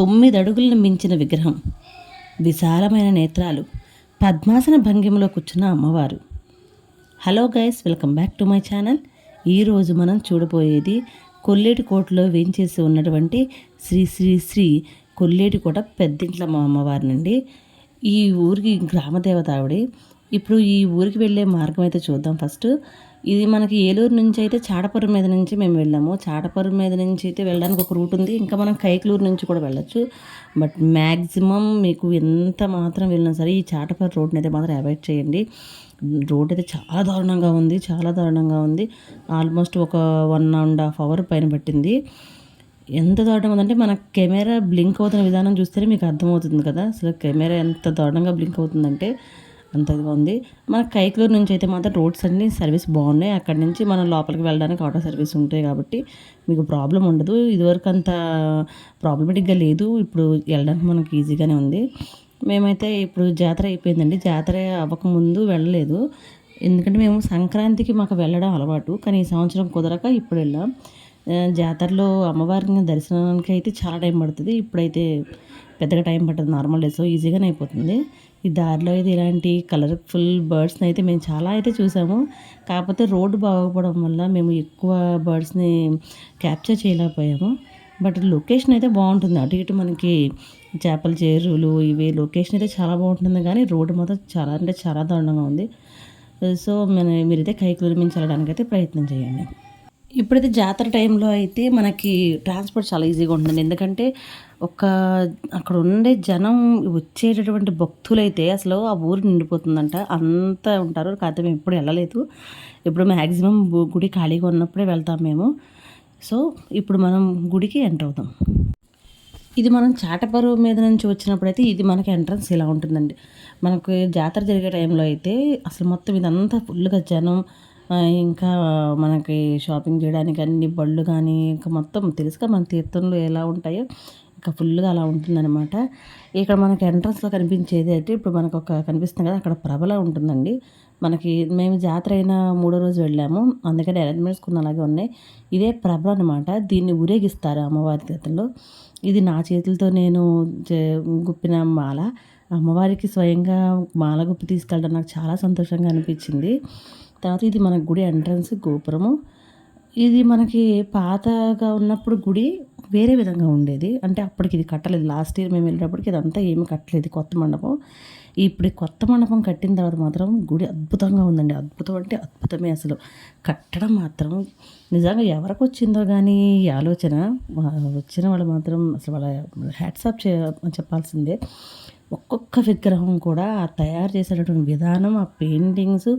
తొమ్మిది అడుగులను మించిన విగ్రహం. విశాలమైన నేత్రాలు. పద్మాసన భంగిమలో కూర్చున్న అమ్మవారు. Hello guys welcome back to my channel. ఈరోజు మనం చూడబోయేది కొల్లేటి కోటలో వేయించేసి ఉన్నటువంటి శ్రీ శ్రీ శ్రీ కొల్లేటి కోట పెద్దింట్ల మా అమ్మవారినండి ఈ ఊరికి గ్రామదేవత ఆవిడ. ఇప్పుడు ఈ ఊరికి వెళ్ళే మార్గం అయితే చూద్దాం ఫస్ట్. ఇది మనకి ఏలూరు నుంచి అయితే చాటపురం మీద నుంచి మేము వెళ్ళాము. చాటపురం మీద నుంచి అయితే వెళ్ళడానికి ఒక రూట్ ఉంది. ఇంకా మనం కైకలూరు నుంచి కూడా వెళ్ళొచ్చు. బట్ మ్యాక్సిమం మీకు ఎంత మాత్రం వెళ్ళినా సరే ఈ చాటపర రోడ్ని అయితే మాత్రం అవాయిడ్ చేయండి. రోడ్ అయితే చాలా దారుణంగా ఉంది. చాలా దారుణంగా ఉంది. ఆల్మోస్ట్ ఒక వన్ అండ్ హాఫ్ అవర్ పైన పట్టింది. ఎంత దారుణంగా ఉందంటే మన కెమెరా బ్లింక్ అవుతున్న విధానం చూస్తేనే మీకు అర్థమవుతుంది కదా. అసలు కెమెరా ఎంత దారుణంగా బ్లింక్ అవుతుందంటే అంతగా ఉంది. మన కైకలూరు నుంచి అయితే మాత్రం రోడ్స్ అన్ని సర్వీస్ బాగున్నాయి. అక్కడ నుంచి మనం లోపలికి వెళ్ళడానికి ఆటో సర్వీస్ ఉంటాయి కాబట్టి మీకు ప్రాబ్లం ఉండదు. ఇదివరకు అంత ప్రాబ్లమేటిక్గా లేదు. ఇప్పుడు వెళ్ళడానికి మనకు ఈజీగానే ఉంది. మేమైతే ఇప్పుడు జాతర అయిపోయిందండి. జాతర అవ్వకముందు వెళ్ళలేదు. ఎందుకంటే మేము సంక్రాంతికి మాకు వెళ్ళడం అలవాటు. కానీ ఈ సంవత్సరం కుదరక ఇప్పుడు వెళ్ళాం. జాతరలో అమ్మవారిని దర్శనానికి అయితే చాలా టైం పడుతుంది. ఇప్పుడైతే పెద్దగా టైం పట్టదు. నార్మల్ డేస్లో ఈజీగానే అయిపోతుంది. ఈ దారిలో అయితే ఇలాంటి కలర్ఫుల్ బర్డ్స్ని అయితే మేము చాలా అయితే చూసాము. కాకపోతే రోడ్డు బాగోకపోవడం వల్ల మేము ఎక్కువ బర్డ్స్ని క్యాప్చర్ చేయలేకపోయాము. బట్ లొకేషన్ అయితే బాగుంటుంది. అటు ఇటు మనకి చేపల చేరువులు ఇవి లొకేషన్ అయితే చాలా బాగుంటుంది. కానీ రోడ్డు మాత్రం చాలా అంటే చాలా దారుణంగా ఉంది. సో మన మీరైతే కైకులు మించి వెళ్ళడానికి అయితే ప్రయత్నం చేయండి. ఇప్పుడైతే జాతర టైంలో అయితే మనకి ట్రాన్స్పోర్ట్ చాలా ఈజీగా ఉంటుంది. ఎందుకంటే ఒక అక్కడ ఉండే జనం వచ్చేటటువంటి భక్తులైతే అసలు ఆ ఊరు నిండిపోతుందంట. అంతా ఉంటారు. కాకపోతే మేము ఎప్పుడు వెళ్ళలేదు. ఇప్పుడు మ్యాక్సిమం గుడి ఖాళీగా ఉన్నప్పుడే వెళ్తాం మేము. సో ఇప్పుడు మనం గుడికి ఎంటర్ అవుతాం. ఇది మనం చాటపరువు మీద నుంచి వచ్చినప్పుడైతే ఇది మనకి ఎంట్రన్స్ ఇలా ఉంటుందండి. మనకు జాతర జరిగే టైంలో అయితే అసలు మొత్తం ఇదంతా ఫుల్గా జనం ఇంకా మనకి షాపింగ్ చేయడానికి అన్ని బళ్ళు కానీ ఇంకా మొత్తం తెలుసుగా మన తీర్థంలో ఎలా ఉంటాయో. ఇంకా ఫుల్గా అలా ఉంటుందన్నమాట. ఇక్కడ మనకి ఎంట్రన్స్లో కనిపించేది అయితే ఇప్పుడు మనకు ఒక కనిపిస్తుంది కదా అక్కడ ప్రభల ఉంటుందండి. మనకి మేము జాతర అయిన మూడో రోజు వెళ్ళాము. అందుకని అరేంజ్మెంట్స్ కొన్ని అలాగే ఉన్నాయి. ఇదే ప్రభ అనమాట దీన్ని ఊరేగిస్తారు అమ్మవారి గతంలో. ఇది నా చేతులతో నేను చే- గుప్పిన మాల. అమ్మవారికి స్వయంగా మాల గుప్పి తీసుకెళ్ళడం నాకు చాలా సంతోషంగా అనిపించింది. తర్వాత ఇది మన గుడి ఎంట్రన్స్ గోపురము. ఇది మనకి పాతగా ఉన్నప్పుడు గుడి వేరే విధంగా ఉండేది. అంటే అప్పటికి ఇది కట్టలేదు. లాస్ట్ ఇయర్ మేము వెళ్ళినప్పటికి ఇదంతా ఏమీ కట్టలేదు. కొత్త మండపం. ఇప్పుడు కొత్త మండపం కట్టిన తర్వాత మాత్రం గుడి అద్భుతంగా ఉందండి. అద్భుతం అంటే అద్భుతమే అసలు. కట్టడం మాత్రం నిజంగా ఎవరికి వచ్చిందో కానీ ఈ ఆలోచన వచ్చిన వాళ్ళు మాత్రం అసలు వాళ్ళ హ్యాట్సాప్ చే చెప్పాల్సిందే. ఒక్కొక్క విగ్రహం కూడా ఆ తయారు చేసేటటువంటి విధానం ఆ పెయింటింగ్స్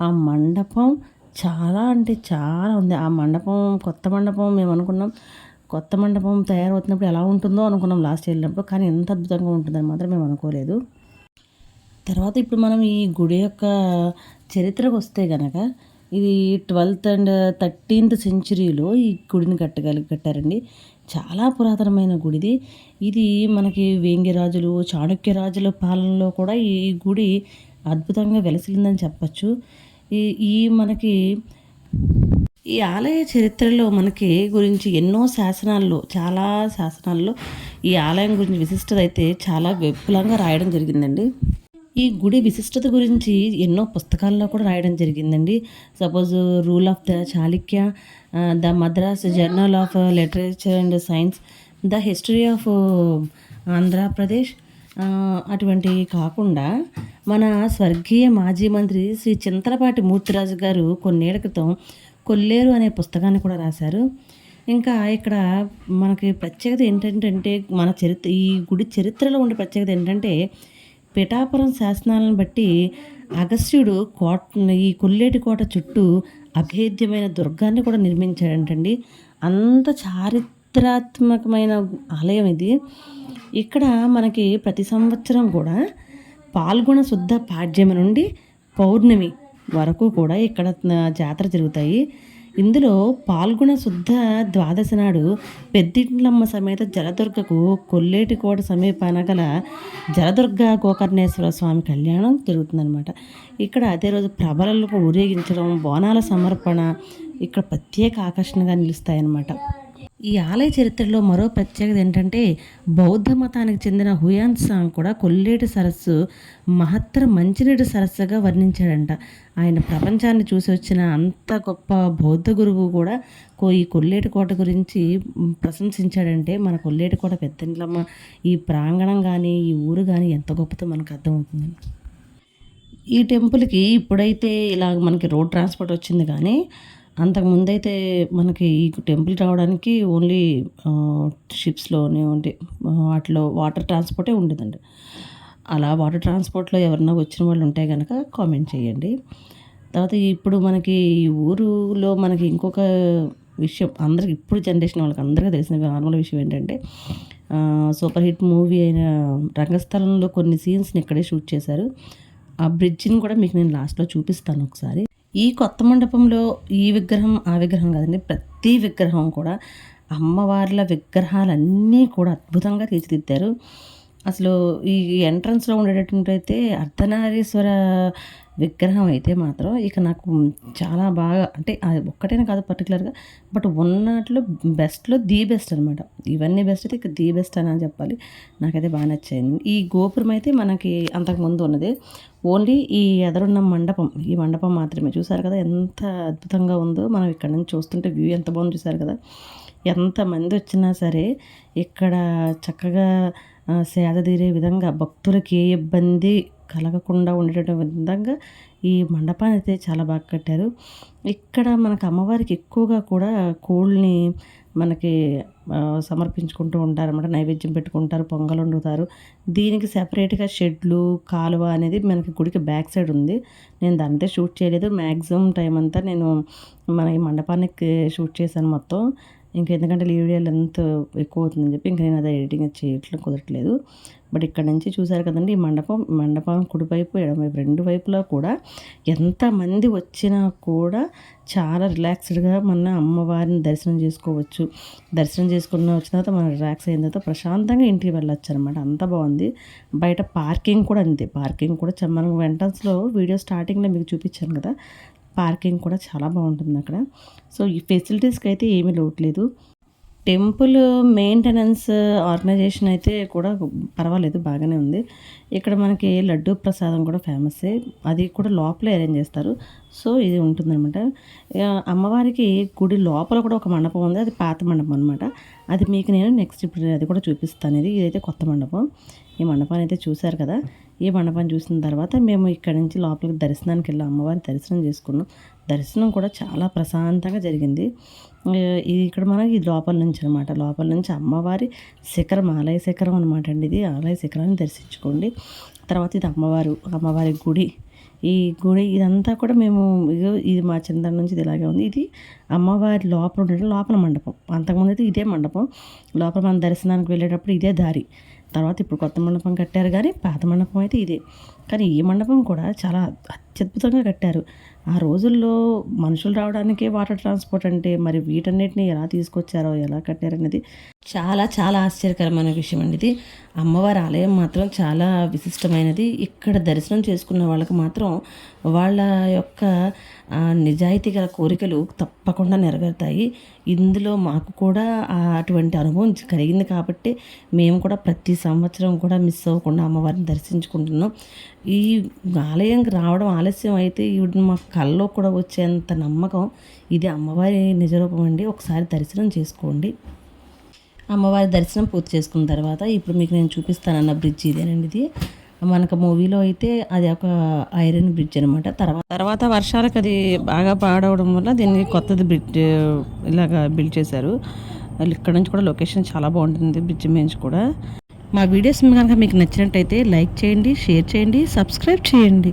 ఆ మండపం చాలా అంటే చాలా ఉంది. ఆ మండపం కొత్త మండపం మేము అనుకున్నాం. కొత్త మండపం తయారవుతున్నప్పుడు ఎలా ఉంటుందో అనుకున్నాం లాస్ట్ వెళ్ళినప్పుడు కానీ ఎంత అద్భుతంగా ఉంటుందని మాత్రం మేము అనుకోలేదు. తర్వాత ఇప్పుడు మనం ఈ గుడి యొక్క చరిత్రకు వస్తే గనక ఇది ట్వెల్త్ అండ్ థర్టీన్త్ సెంచురీలో ఈ గుడిని కట్టగలి కట్టారండి. చాలా పురాతనమైన గుడిది. ఇది మనకి వేంగిరాజులు చాణక్య రాజుల పాలనలో కూడా ఈ గుడి అద్భుతంగా వెలసిందని చెప్పచ్చు. ఈ ఈ మనకి ఈ ఆలయ చరిత్రలో మనకి గురించి ఎన్నో శాసనాల్లో చాలా శాసనాల్లో ఈ ఆలయం గురించి విశిష్టత అయితే చాలా విపులంగా రాయడం జరిగిందండి. ఈ గుడి విశిష్టత గురించి ఎన్నో పుస్తకాల్లో కూడా రాయడం జరిగిందండి. Suppose rule of the Chalukya the Madras journal of literature and science the history of Andhra Pradesh అటువంటివి కాకుండా మన స్వర్గీయ మాజీ మంత్రి శ్రీ చింతలపాటి మూర్తిరాజు గారు కొన్నేళ్ళ క్రితం కొల్లేరు అనే పుస్తకాన్ని కూడా రాశారు. ఇంకా ఇక్కడ మనకి ప్రత్యేకత ఏంటంటే మన చరిత్ర ఈ గుడి చరిత్రలో ఉండే ప్రత్యేకత ఏంటంటే పిఠాపురం శాసనాలను బట్టి అగస్త్యుడు కోట ఈ కొల్లేటి కోట చుట్టూ అభేద్యమైన దుర్గాన్ని కూడా నిర్మించాడంటండి. అంత చారిత్రాత్మకమైన ఆలయం ఇది. ఇక్కడ మనకి ప్రతి సంవత్సరం కూడా పాల్గొన శుద్ధ పాడ్యమి నుండి పౌర్ణమి వరకు కూడా ఇక్కడ జాతర జరుగుతాయి. ఇందులో పాల్గొన శుద్ధ ద్వాదశి నాడు పెద్దింట్లమ్మ సమేత జలదుర్గకు కొల్లేటి కోట సమీపాన గల జలదుర్గ గోకర్ణేశ్వర స్వామి కళ్యాణం జరుగుతుందనమాట ఇక్కడ అదే రోజు ప్రభలకు ఊరేగించడం బోనాల సమర్పణ ఇక్కడ ప్రత్యేక ఆకర్షణగా నిలుస్తాయన్నమాట. ఈ ఆలయ చరిత్రలో మరో ప్రత్యేకత ఏంటంటే బౌద్ధ మతానికి చెందిన హుయాన్ సాంగ్ కూడా కొల్లేటి సరస్సు మహత్తర మంచినీటి సరస్సుగా వర్ణించాడంట. ఆయన ప్రపంచాన్ని చూసి వచ్చిన అంత గొప్ప బౌద్ధ గురువు కూడా ఈ కొల్లేటి కోట గురించి ప్రశంసించాడంటే మన కొల్లేటి కోట పెద్దంట్లమ్మ ఈ ప్రాంగణం కానీ ఈ ఊరు కానీ ఎంత గొప్పతో మనకు అర్థమవుతుంది. ఈ టెంపుల్కి ఇప్పుడైతే ఇలా మనకి రోడ్ ట్రాన్స్పోర్ట్ వచ్చింది కానీ అంతకుముందైతే అయితే మనకి ఈ టెంపుల్ రావడానికి ఓన్లీ షిప్స్లోనే ఉండే వాటిలో వాటర్ ట్రాన్స్పోర్టే ఉండేదండి. అలా వాటర్ ట్రాన్స్పోర్ట్లో ఎవరన్నా వచ్చిన వాళ్ళు ఉంటే కనుక కామెంట్ చేయండి. తర్వాత ఇప్పుడు మనకి ఈ ఊరులో మనకి ఇంకొక విషయం అందరికి ఇప్పుడు జనరేషన్ వాళ్ళకి అందరికీ తెలిసిన నార్మల్ విషయం ఏంటంటే సూపర్ హిట్ మూవీ అయిన రంగస్థలంలో కొన్ని సీన్స్ని ఇక్కడే షూట్ చేశారు. ఆ బ్రిడ్జిని కూడా మీకు నేను లాస్ట్లో చూపిస్తాను ఒకసారి. ఈ కొత్త మండపంలో ఈ విగ్రహం ఆ విగ్రహం కాదండి ప్రతి విగ్రహం కూడా అమ్మవార్ల విగ్రహాలన్నీ కూడా అద్భుతంగా తీర్చిదిద్దారు. అసలు ఈ ఎంట్రన్స్లో ఉండేటటువంటి అయితే అర్ధనారీశ్వర విగ్రహం అయితే మాత్రం ఇక నాకు చాలా బాగా అంటే అది ఒక్కటేనే కాదు పర్టికులర్గా బట్ ఉన్నట్లో బెస్ట్లో ది బెస్ట్ అనమాట ఇవన్నీ బెస్ట్ అయితే ఇక ది బెస్ట్ అని చెప్పాలి. నాకైతే బాగా నచ్చింది ఈ గోపురం అయితే మనకి అంతకుముందు ఉన్నది. ఓన్లీ ఈ ఎదరున్న మండపం ఈ మండపం మాత్రమే. చూసారు కదా ఎంత అద్భుతంగా ఉందో. మనం ఇక్కడ నుంచి చూస్తుంటే వ్యూ ఎంత బాగుంది చూసారు కదా. ఎంతమంది వచ్చినా సరే ఇక్కడ చక్కగా సేద తీరే విధంగా భక్తులకి ఏ ఇబ్బంది కలగకుండా ఉండేటటువంటి విధంగా ఈ మండపాన్ని అయితే చాలా బాగా కట్టారు. ఇక్కడ మనకు అమ్మవారికి ఎక్కువగా కూడా కోళ్ళని మనకి సమర్పించుకుంటూ ఉంటారు అనమాట నైవేద్యం పెట్టుకుంటారు పొంగలు వండుతారు. దీనికి సెపరేట్గా షెడ్లు కాలువ అనేది మనకి గుడికి బ్యాక్ సైడ్ ఉంది. నేను దాంతో షూట్ చేయలేదు. మ్యాక్సిమం టైం అంతా నేను మన ఈ మండపానికి షూట్ చేశాను మొత్తం. ఇంకా ఎందుకంటే వీడియో లెంత్ ఎక్కువ అవుతుందని చెప్పి ఇంకా నేను అది ఎడిటింగ్ చేయట్లేదు కుదరట్లేదు. బట్ ఇక్కడ నుంచి చూసారు కదండి ఈ మండపం మండపం కుడివైపు ఎడమవైపు రెండు వైపులా కూడా ఎంతమంది వచ్చినా కూడా చాలా రిలాక్స్డ్గా మన అమ్మవారిని దర్శనం చేసుకోవచ్చు. దర్శనం చేసుకున్న వచ్చిన తర్వాత మనం రిలాక్స్ అయిన తర్వాత ప్రశాంతంగా ఇంటికి వెళ్ళొచ్చు అనమాట అంత బాగుంది. బయట పార్కింగ్ కూడా అంతే. పార్కింగ్ కూడా మనం వెంటన్స్లో వీడియో స్టార్టింగ్లో మీకు చూపించాను కదా పార్కింగ్ కూడా చాలా బాగుంటుంది అక్కడ. సో ఈ ఫెసిలిటీస్కి అయితే ఏమీ లోట్లేదు టెంపుల్ మెయింటెనెన్స్ ఆర్గనైజేషన్ అయితే కూడా పర్వాలేదు బాగానే ఉంది. ఇక్కడ మనకి లడ్డు ప్రసాదం కూడా ఫేమస్ అది కూడా లోపల అరేంజ్ చేస్తారు. సో ఇది ఉంటుందన్నమాట. అమ్మవారికి గుడి లోపల కూడా ఒక మండపం ఉంది. అది పాత మండపం అనమాట అది మీకు నేను నెక్స్ట్ ఇప్పుడు అది కూడా చూపిస్తాను. ఇది ఇదైతే కొత్త మండపం. ఈ మండపాన్ని అయితే చూశారు కదా? ఈ మండపం చూసిన తర్వాత మేము ఇక్కడ నుంచి లోపలికి దర్శనానికి వెళ్ళాం అమ్మవారి దర్శనం చేసుకున్నాం. దర్శనం కూడా చాలా ప్రశాంతంగా జరిగింది. ఇది ఇక్కడ మనకి ఇది లోపల నుంచి అనమాట లోపల నుంచి అమ్మవారి శిఖరం ఆలయ శిఖరం అనమాట అండి ఇది. ఆలయ శిఖరాన్ని దర్శించుకోండి. తర్వాత ఇది అమ్మవారు అమ్మవారి గుడి. ఈ గుడి ఇదంతా కూడా మేము ఇది మా చింతన నుంచి ఇది ఇలాగే ఉంది. ఇది అమ్మవారి లోపల ఉండటం లోపల మండపం. అంతకుముందు అయితే ఇదే మండపం. లోపల మన దర్శనానికి వెళ్ళేటప్పుడు ఇదే దారి. తర్వాత ఇప్పుడు కొత్త మండపం కట్టారు కానీ పాత మండపం అయితే ఇదే. కానీ ఈ మండపం కూడా చాలా అత్యద్భుతంగా కట్టారు. ఆ రోజుల్లో మనుషులు రావడానికే వాటర్ ట్రాన్స్పోర్ట్ అంటే మరి వీటన్నిటిని ఎలా తీసుకొచ్చారో ఎలా కట్టారనేది చాలా చాలా ఆశ్చర్యకరమైన విషయం అండి ఇది. అమ్మవారి ఆలయం మాత్రం చాలా విశిష్టమైనది. ఇక్కడ దర్శనం చేసుకున్న వాళ్ళకి మాత్రం వాళ్ళ యొక్క నిజాయితీ గల కోరికలు తప్పకుండా నెరవేరుతాయి. ఇందులో మాకు కూడా అటువంటి అనుభవం కలిగింది కాబట్టి మేము కూడా ప్రతి సంవత్సరం కూడా మిస్ అవ్వకుండా అమ్మవారిని దర్శించుకుంటున్నాం. ఈ ఆలయంకి రావడం ఆలస్యం అయితే ఇవి మా కళ్ళలో కూడా వచ్చేంత నమ్మకం. ఇది అమ్మవారి నిజరూపం అండి ఒకసారి దర్శనం చేసుకోండి. అమ్మవారి దర్శనం పూర్తి చేసుకున్న తర్వాత ఇప్పుడు మీకు నేను చూపిస్తానన్న బ్రిడ్జ్ ఇదేనండి ఇది. మనకు మూవీలో అయితే అది ఒక ఐరన్ బ్రిడ్జ్ అనమాట తర్వాత తర్వాత వర్షాలకు అది బాగా పాడవడం వల్ల దీన్ని కొత్తది బ్రిడ్జ్ ఇలాగా బిల్డ్ చేశారు. ఇక్కడ నుంచి కూడా లొకేషన్ చాలా బాగుంటుంది బ్రిడ్జ్ మీద కూడా. మా వీడియోస్ కనుక మీకు నచ్చినట్టయితే లైక్ చేయండి షేర్ చేయండి సబ్స్క్రైబ్ చేయండి.